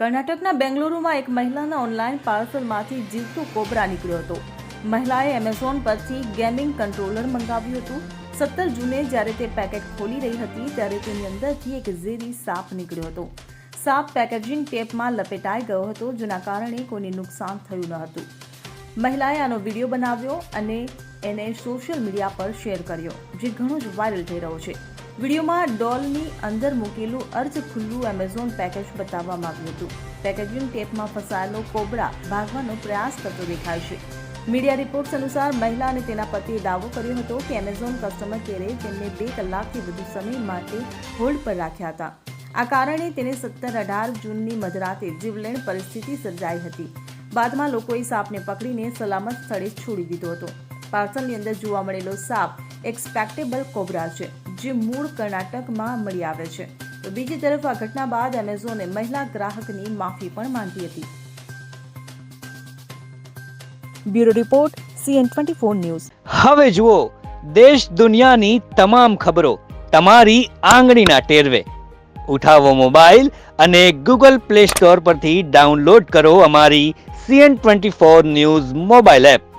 કર્ણાટકના બેંગલુરુમાં એક મહિલાના ઓનલાઈન પાર્સલમાંથી જીવતો કોબરા નીકળ્યો હતો. મહિલાએ એમેઝોન પરથી ગેમિંગ કંટ્રોલર મંગાવ્યું હતું. સત્તર જૂને જ્યારે તે પેકેટ ખોલી રહી હતી, ત્યારે તેની અંદરથી એક ઝેરી સાપ નીકળ્યો હતો. સાપ પેકેજિંગ ટેપમાં લપેટાઈ ગયો હતો, જેના કારણે કોઈને નુકસાન થયું ન હતું. મહિલાએ આનો વીડિયો બનાવ્યો અને એને સોશિયલ મીડિયા પર શેર કર્યો, જે ઘણો જ વાયરલ થઈ રહ્યો છે. વિડીયોમાં ડોલની અંદર મૂકેલું અર્ધ ખુલ્લું એમેઝોન પેકેજ બતાવવામાં આવ્યું હતું. પેકેજિંગ ટેપમાં ફસાયેલો કોબરા ભાગવાનો પ્રયાસ કરતો દેખાય છે. મીડિયા રિપોર્ટ્સ અનુસાર મહિલા અને તેના પતિએ દાવો કર્યો હતો કે એમેઝોન કસ્ટમર કેરે તેમને બે કલાકથી વધુ સમય માટે હોલ્ડ પર રાખ્યા હતા. આ કારણે તેને સત્તર અઢાર જૂનની મધરાતે જીવલેણ પરિસ્થિતિ સર્જાઈ હતી. બાદમાં લોકોએ સાપને પકડીને સલામત સ્થળે છોડી દીધો હતો. પાર્સલની અંદર જોવા મળેલો સાપ એક્સપેક્ટેબલ કોબરા છે. જે મૂળ કર્ણાટકમાં મળી આવે છે. તો બીજી તરફ આ ઘટના બાદ એમેઝોને મહિલા ગ્રાહકની માફી પણ માંગી હતી. Bureau report, CN twenty four news. હવે જુઓ, દેશ દુનિયાની તમામ ખબરો તમારી આંગળીના ટેરવે. ઉઠાવો મોબાઈલ અને ગૂગલ પ્લે સ્ટોર પરથી ડાઉનલોડ કરો અમારી CN twenty four news mobile app.